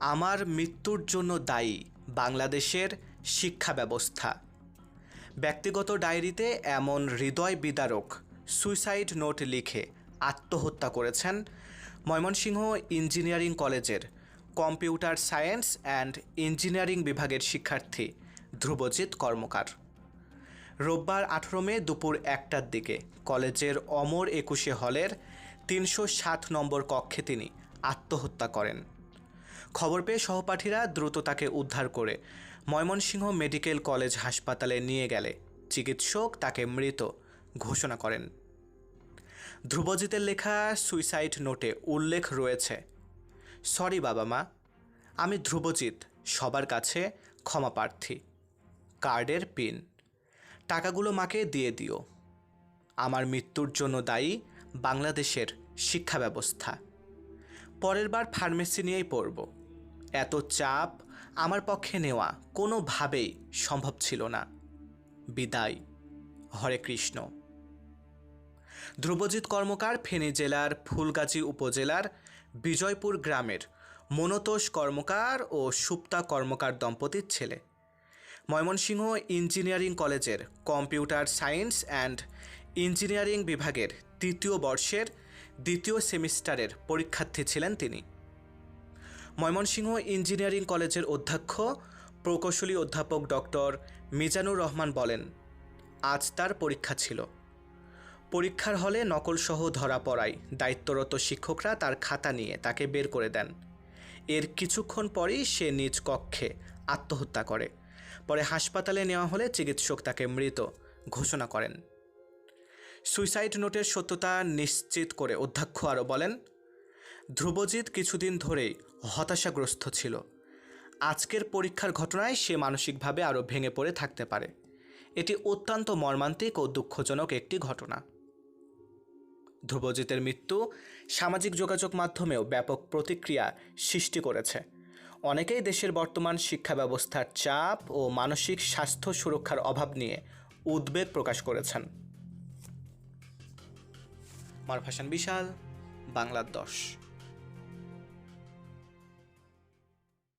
আমার মৃত্যুর জন্য দায়ী বাংলাদেশের শিক্ষা ব্যবস্থা। ব্যক্তিগত ডায়েরিতে এমন হৃদয় বিদারক সুইসাইড নোট লিখে আত্মহত্যা করেছেন ময়মনসিংহ ইঞ্জিনিয়ারিং কলেজের কম্পিউটার সায়েন্স অ্যান্ড ইঞ্জিনিয়ারিং বিভাগের শিক্ষার্থী ধ্রুবজিৎ কর্মকার। রোববার আঠেরো মে দুপুর একটার দিকে কলেজের অমর একুশে হলের তিনশো সাত নম্বর কক্ষে তিনি আত্মহত্যা করেন। খবর পেয়ে সহপাঠীরা দ্রুত তাকে উদ্ধার করে ময়মনসিংহ মেডিকেল কলেজ হাসপাতালে নিয়ে গেলে। চিকিৎসক তাকে মৃত ঘোষণা করেন। ধ্রুবজিতের লেখা সুইসাইড নোটে উল্লেখ রয়েছে, সরি বাবা মা, আমি ধ্রুবজিৎ, সবার কাছে ক্ষমা প্রার্থী। কার্ডের পিন। টাকাগুলো মাকে দিয়ে দিও। আমার মৃত্যুর জন্য দায়ী বাংলাদেশের শিক্ষা ব্যবস্থা। পরের বার ফার্মেসি নিয়েই পড়ব। এত চাপ আমার পক্ষে নেওয়া কোনোভাবেই সম্ভব ছিল না। বিদায়। হরে কৃষ্ণ। ধ্রুবজিৎ কর্মকার ফেনী জেলার ফুলগাজী উপজেলার বিজয়পুর গ্রামের মনতোষ কর্মকার ও সুপ্তা কর্মকার দম্পতির ছেলে। ময়মনসিংহ ইঞ্জিনিয়ারিং কলেজের কম্পিউটার সায়েন্স অ্যান্ড ইঞ্জিনিয়ারিং বিভাগের তৃতীয় বর্ষের দ্বিতীয় সেমিস্টারের পরীক্ষার্থী ছিলেন তিনি। ময়মনসিংহ ইঞ্জিনিয়ারিং কলেজের অধ্যক্ষ, প্রকৌশলী অধ্যাপক ডক্টর মিজানুর রহমান বলেন, আজ তার পরীক্ষা ছিল। পরীক্ষার হলে নকলসহ ধরা পড়ায় দায়িত্বরত শিক্ষকরা তার খাতা নিয়ে তাকে বের করে দেন। এর কিছুক্ষণ পরেই সে নিজ কক্ষে আত্মহত্যা করে। পরে হাসপাতালে নেওয়া হলে চিকিৎসক তাকে মৃত ঘোষণা করেন। সুইসাইড নোটের সত্যতা নিশ্চিত করে অধ্যক্ষ আরও বলেন, ধ্রুবজিৎ কিছুদিন ধরেই হতাশাগ্রস্ত ছিল। আজকের পরীক্ষার ঘটনায় সে মানসিকভাবে আরও ভেঙে পড়ে থাকতে পারে। এটি অত্যন্ত মর্মান্তিক ও দুঃখজনক একটি ঘটনা। ধ্রুবজিতের মৃত্যু সামাজিক যোগাযোগ মাধ্যমেও ব্যাপক প্রতিক্রিয়া সৃষ্টি করেছে। অনেকেই দেশের বর্তমান শিক্ষা ব্যবস্থার চাপ ও মানসিক স্বাস্থ্য সুরক্ষার অভাব নিয়ে উদ্বেগ প্রকাশ করেছেন। মারফাসান বিশাল বাংলার দশ।